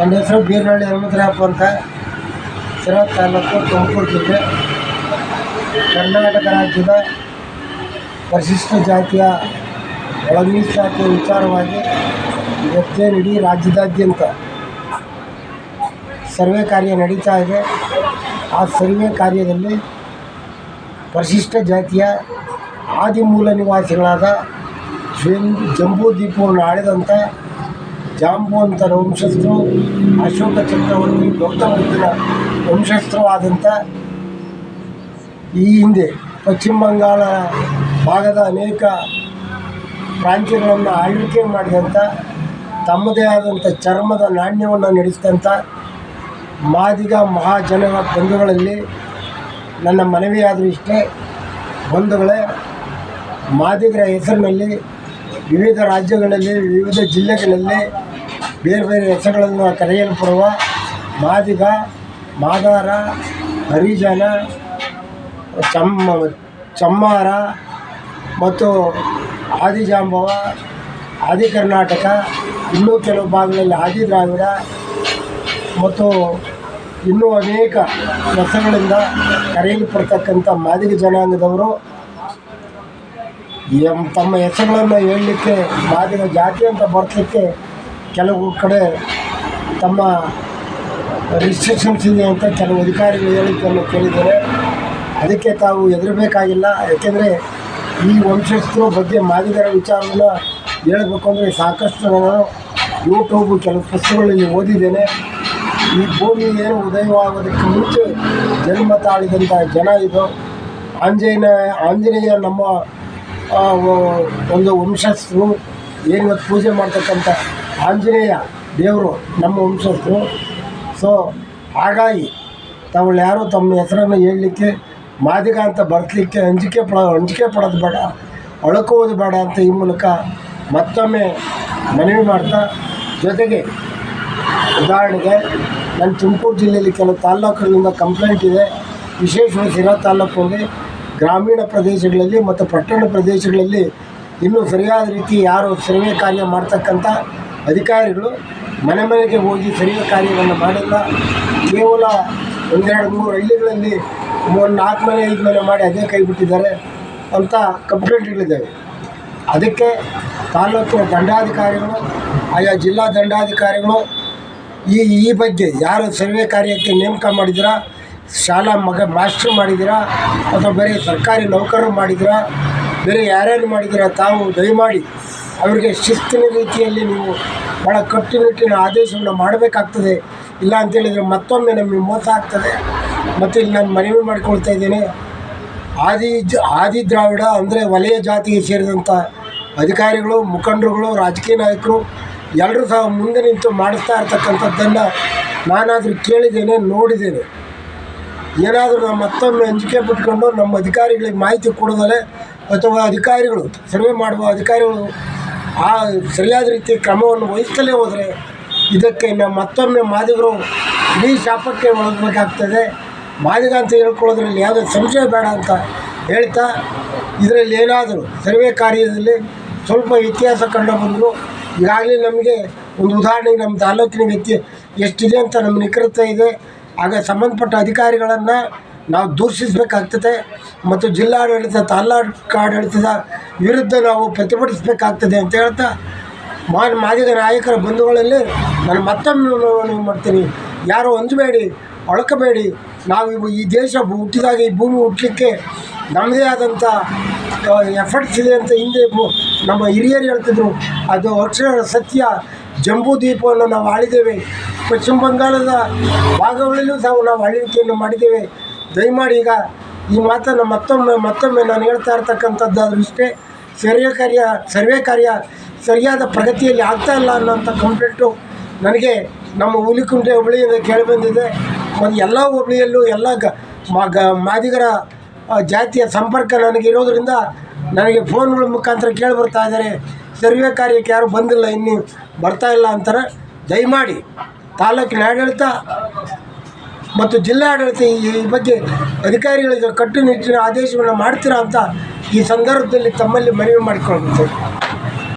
ನನ್ನ ಹೆಸರು ಬೀರ್ನಹಳ್ಳಿ ಹನುಮಂತರಾಯಪ್ಪ ಅಂತ. ಸಿರಾ ತಾಲೂಕು ತುಮಕೂರು ಜಿಲ್ಲೆ. ಕರ್ನಾಟಕ ರಾಜ್ಯದ ಪರಿಶಿಷ್ಟ ಜಾತಿಯ ಒಳಮೀಸಾತಿಯ ವಿಚಾರವಾಗಿ ಇವತ್ತೇನು ಇಡೀ ರಾಜ್ಯದಾದ್ಯಂತ ಸರ್ವೆ ಕಾರ್ಯ ನಡೀತಾ ಇದೆ. ಆ ಸರ್ವೆ ಕಾರ್ಯದಲ್ಲಿ ಪರಿಶಿಷ್ಟ ಜಾತಿಯ ಆದಿಮೂಲ ನಿವಾಸಿಗಳಾದ ಜಂಬೂ ದೀಪವನ್ನು ಆಳಿದಂಥ ಜಾಂಬುವಂತರ ವಂಶಸ್ಥರು, ಅಶೋಕ ಚಕ್ರವರ್ತಿ ಗೌತಮ ವಂಶಸ್ಥರವಾದಂಥ ಈ ಹಿಂದೆ ಪಶ್ಚಿಮ ಬಂಗಾಳ ಭಾಗದ ಅನೇಕ ಪ್ರಾಂತ್ಯಗಳನ್ನು ಆಳ್ವಿಕೆ ಮಾಡಿದಂಥ, ತಮ್ಮದೇ ಆದಂಥ ಚರ್ಮದ ನಾಣ್ಯವನ್ನು ನಡೆಸಿದಂಥ ಮಾದಿಗ ಮಹಾಜನರ ಬಂಧುಗಳಲ್ಲಿ ನನ್ನ ಮನವಿಯಾದರೂ ಇಷ್ಟೇ, ಬಂಧುಗಳೇ, ಮಾದಿಗರ ಹೆಸರಿನಲ್ಲಿ ವಿವಿಧ ರಾಜ್ಯಗಳಲ್ಲಿ, ವಿವಿಧ ಜಿಲ್ಲೆಗಳಲ್ಲಿ ಬೇರೆ ಬೇರೆ ಹೆಸರುಗಳನ್ನು ಕರೆಯಲ್ಪಡುವ ಮಾದಿಗ, ಮಾದಾರ, ಹರಿಜನ ಚಮ್ಮ ಚಮ್ಮಾರ ಮತ್ತು ಆದಿಜಾಂಬವ ಆದಿ ಕರ್ನಾಟಕ ಇನ್ನೂ ಕೆಲವು ಭಾಗಗಳಲ್ಲಿ ಆದಿ ದ್ರಾವಿಡ ಮತ್ತು ಇನ್ನೂ ಅನೇಕ ಹೆಸರುಗಳಿಂದ ಕರೆಯಲ್ಪಡ್ತಕ್ಕಂಥ ಮಾದಿಗ ಜನಾಂಗದವರು. ತಮ್ಮ ಹೆಸರುಗಳನ್ನು ಹೇಳಲಿಕ್ಕೆ ಮಾದಿಗ ಜಾತಿ ಅಂತ ಬರ್ತಲಿಕ್ಕೆ ಕೆಲವು ಕಡೆ ತಮ್ಮ ರಿಸ್ಟ್ರಿಕ್ಷನ್ಸ್ ಇದೆ ಅಂತ ಕೆಲವು ಅಧಿಕಾರಿಗಳು ಹೇಳಿದ್ದನ್ನು ಕೇಳಿದ್ದಾರೆ. ಅದಕ್ಕೆ ತಾವು ಹೆದರಬೇಕಾಗಿಲ್ಲ. ಯಾಕೆಂದರೆ ಈ ವಂಶಸ್ಥರ ಬಗ್ಗೆ ಮಾದಿಗರ ವಿಚಾರವನ್ನು ಹೇಳಬೇಕು ಅಂದರೆ ಸಾಕಷ್ಟು ನಾನು ಯೂಟ್ಯೂಬ್ ಕೆಲವು ಪುಸ್ತಕಗಳಲ್ಲಿ ಓದಿದ್ದೇನೆ. ಈ ಭೂಮಿ ಏನು ಉದಯವಾಗೋದಕ್ಕೆ ಮುಂಚೆ ಜನ್ಮ ತಾಳಿದಂಥ ಜನ ಇದು. ಆಂಜನೇಯ ಆಂಜನೇಯ ನಮ್ಮ ಒಂದು ವಂಶಸ್ಥರು ಏನು ಪೂಜೆ ಮಾಡ್ತಕ್ಕಂಥ ಆಂಜನೇಯ ದೇವರು ನಮ್ಮ ವಂಶಸ್ಥರು. ಸೊ ಹಾಗಾಗಿ ತಾವು ಯಾರು ತಮ್ಮ ಹೆಸರನ್ನು ಹೇಳಲಿಕ್ಕೆ, ಮಾದಿಗ ಅಂತ ಬರ್ತಲಿಕ್ಕೆ ಅಂಜಿಕೆ ಪಡ, ಅಂಜಿಕೆ ಪಡೋದು ಬೇಡ ಒಳಕೋದು ಬೇಡ ಅಂತ ಈ ಮೂಲಕ ಮತ್ತೊಮ್ಮೆ ಮನವಿ ಮಾಡ್ತಾ, ಜೊತೆಗೆ ಉದಾಹರಣೆಗೆ ನನ್ನ ತುಮಕೂರು ಜಿಲ್ಲೆಯಲ್ಲಿ ಕೆಲವು ತಾಲ್ಲೂಕುಗಳಿಂದ ಕಂಪ್ಲೇಂಟ್ ಇದೆ. ವಿಶೇಷವಾಗಿ ಸಿರಾ ತಾಲೂಕಲ್ಲಿ ಗ್ರಾಮೀಣ ಪ್ರದೇಶಗಳಲ್ಲಿ ಮತ್ತು ಪಟ್ಟಣ ಪ್ರದೇಶಗಳಲ್ಲಿ ಇನ್ನೂ ಸರಿಯಾದ ರೀತಿ ಯಾರು ಸರ್ವೆ ಕಾರ್ಯ ಮಾಡ್ತಕ್ಕಂಥ ಅಧಿಕಾರಿಗಳು ಮನೆ ಮನೆಗೆ ಹೋಗಿ ಸರಿಯಾದ ಕಾರ್ಯವನ್ನು ಮಾಡಿಲ್ಲ. ಕೇವಲ ಒಂದೆರಡು ಮೂರು ಹಳ್ಳಿಗಳಲ್ಲಿ ಒಂದು ನಾಲ್ಕು ಮನೆ, ಐದು ಮನೆ ಮಾಡಿ ಅದೇ ಕೈ ಬಿಟ್ಟಿದ್ದಾರೆ ಅಂತ ಕಂಪ್ಲೇಂಟ್ಗಳಿದ್ದಾವೆ. ಅದಕ್ಕೆ ತಾಲೂಕಿನ ದಂಡಾಧಿಕಾರಿಗಳು, ಆಯಾ ಜಿಲ್ಲಾ ದಂಡಾಧಿಕಾರಿಗಳು ಈ ಈ ಬಗ್ಗೆ ಯಾರು ಸರ್ವೆ ಕಾರ್ಯಕ್ಕೆ ನೇಮಕ ಮಾಡಿದ್ದೀರಾ, ಶಾಲಾ ಮಗ ಮಾಸ್ಟ್ರು ಮಾಡಿದ್ದೀರಾ, ಅಥವಾ ಬೇರೆ ಸರ್ಕಾರಿ ನೌಕರರು ಮಾಡಿದ್ದೀರಾ, ಬೇರೆ ಯಾರ್ಯಾರು ಮಾಡಿದ್ದೀರಾ ತಾವು ದಯಮಾಡಿ ಅವರಿಗೆ ಶಿಸ್ತಿನ ರೀತಿಯಲ್ಲಿ ನೀವು ಭಾಳ ಕಟ್ಟುನಿಟ್ಟಿನ ಆದೇಶವನ್ನು ಮಾಡಬೇಕಾಗ್ತದೆ. ಇಲ್ಲ ಅಂತೇಳಿದರೆ ಮತ್ತೊಮ್ಮೆ ನಮಗೆ ಮೋಸ ಆಗ್ತದೆ. ಮತ್ತು ಇಲ್ಲಿ ನಾನು ಮನವಿ ಮಾಡಿಕೊಳ್ತಾ ಇದ್ದೇನೆ. ಆದಿ ಜ, ಆದಿ ದ್ರಾವಿಡ ಅಂದರೆ ವಲಯ ಜಾತಿಗೆ ಸೇರಿದಂಥ ಅಧಿಕಾರಿಗಳು, ಮುಖಂಡರುಗಳು, ರಾಜಕೀಯ ನಾಯಕರು ಎಲ್ಲರೂ ಸಹ ಮುಂದೆ ನಿಂತು ಮಾಡಿಸ್ತಾ ಇರ್ತಕ್ಕಂಥದ್ದನ್ನು ನಾನಾದರೂ ಕೇಳಿದ್ದೇನೆ, ನೋಡಿದ್ದೇನೆ. ಏನಾದರೂ ನಾವು ಮತ್ತೊಮ್ಮೆ ಅಂಜಿಕೆ ಬಿಟ್ಕೊಂಡು ನಮ್ಮ ಅಧಿಕಾರಿಗಳಿಗೆ ಮಾಹಿತಿ ಕೊಡೋದಲ್ಲೇ ಅಥವಾ ಅಧಿಕಾರಿಗಳು ಸರ್ವೆ ಮಾಡುವ ಅಧಿಕಾರಿಗಳು ಆ ಸರಿಯಾದ ರೀತಿ ಕ್ರಮವನ್ನು ವಹಿಸ್ತಲೇ ಹೋದರೆ ಇದಕ್ಕೆ ನಮ್ಮ ಮತ್ತೊಮ್ಮೆ ಮಾದಿಗರು ಇಡೀ ಶಾಪಕ್ಕೆ ಒಳಗಬೇಕಾಗ್ತದೆ ಮಾದಿಗ ಅಂತ ಹೇಳ್ಕೊಳ್ಳೋದ್ರಲ್ಲಿ ಯಾವುದೇ ಸಂಶಯ ಬೇಡ ಅಂತ ಹೇಳ್ತಾ ಇದರಲ್ಲಿ ಏನಾದರೂ ಸರ್ವೆ ಕಾರ್ಯದಲ್ಲಿ ಸ್ವಲ್ಪ ವ್ಯತ್ಯಾಸ ಕಂಡು ಬಂದರು, ಈಗಾಗಲೇ ನಮಗೆ ಒಂದು ಉದಾಹರಣೆಗೆ ನಮ್ಮ ತಾಲೂಕಿನ ವ್ಯಕ್ತಿ ಎಷ್ಟಿದೆ ಅಂತ ನಮ್ಮ ನಿಖರತೆ ಇದೆ. ಆಗ ಸಂಬಂಧಪಟ್ಟ ಅಧಿಕಾರಿಗಳನ್ನು ನಾವು ದೂಷಿಸಬೇಕಾಗ್ತದೆ ಮತ್ತು ಜಿಲ್ಲಾಡಳಿತ ತಾಲೂಕು ಆಡಳಿತದ ವಿರುದ್ಧ ನಾವು ಪ್ರತಿಭಟಿಸಬೇಕಾಗ್ತದೆ ಅಂತ ಹೇಳ್ತಾ ಮಾ ಮಾದಿಗ ನಾಯಕರ ಬಂಧುಗಳಲ್ಲಿ ನಾನು ಮತ್ತೊಮ್ಮೆ ಮಾಡ್ತೀನಿ. ಯಾರು ಹೊಂದಬೇಡಿ, ಅಳಕಬೇಡಿ. ನಾವು ಈ ದೇಶ ಹುಟ್ಟಿದಾಗ ಈ ಭೂಮಿ ಹುಟ್ಟಲಿಕ್ಕೆ ನಮ್ಮದೇ ಆದಂಥ ಎಫರ್ಟ್ಸ್ ಇದೆ ಅಂತ ಹಿಂದೆ ನಮ್ಮ ಹಿರಿಯರು ಹೇಳ್ತಿದ್ರು. ಅದು ಅಕ್ಷರ ಸತ್ಯ, ಜಂಬೂ ದ್ವೀಪವನ್ನು ನಾವು ಆಳಿದ್ದೇವೆ. ಪಶ್ಚಿಮ ಬಂಗಾಳದ ಭಾಗಗಳಲ್ಲೂ ಸಹ ನಾವು ಆಳ್ವಿಕೆಯನ್ನು ಮಾಡಿದ್ದೇವೆ. ದಯಮಾಡಿ ಈಗ ಈ ಮಾತನ್ನು ಮತ್ತೊಮ್ಮೆ ಮತ್ತೊಮ್ಮೆ ನಾನು ಹೇಳ್ತಾ ಇರ್ತಕ್ಕಂಥದ್ದಾದ್ರೂ ಇಷ್ಟೇ, ಸರ್ವೆ ಕಾರ್ಯ ಸರ್ವೆ ಕಾರ್ಯ ಸರಿಯಾದ ಪ್ರಗತಿಯಲ್ಲಿ ಆಗ್ತಾ ಇಲ್ಲ ಅನ್ನೋಂಥ ಕಂಪ್ಲೇಂಟು ನನಗೆ ನಮ್ಮ ಹುಲಿಕುಂಟೆ ಹೋಬಳಿಯಿಂದ ಕೇಳಿಬಂದಿದೆ. ಮತ್ತು ಎಲ್ಲ ಹೋಬಳಿಯಲ್ಲೂ ಎಲ್ಲ ಗ ಮಾದಿಗರ ಜಾತಿಯ ಸಂಪರ್ಕ ನನಗಿರೋದ್ರಿಂದ ನನಗೆ ಫೋನ್ಗಳ ಮುಖಾಂತರ ಕೇಳಿ ಬರ್ತಾ ಇದ್ದಾರೆ. ಸರ್ವೆ ಕಾರ್ಯಕ್ಕೆ ಯಾರು ಬಂದಿಲ್ಲ, ಇನ್ನೂ ಬರ್ತಾ ಇಲ್ಲ ಅಂತಾರೆ. ದಯಮಾಡಿ ತಾಲೂಕಿನ ಆಡಳಿತ ಮತ್ತು ಜಿಲ್ಲಾಡಳಿತ ಈ ಬಗ್ಗೆ ಅಧಿಕಾರಿಗಳಿಗೆ ಕಟ್ಟುನಿಟ್ಟಿನ ಆದೇಶವನ್ನು ಮಾಡ್ತೀರಾ ಅಂತ ಈ ಸಂದರ್ಭದಲ್ಲಿ ತಮ್ಮಲ್ಲಿ ಮನವಿ ಮಾಡಿಕೊಳ್ಬೇಕು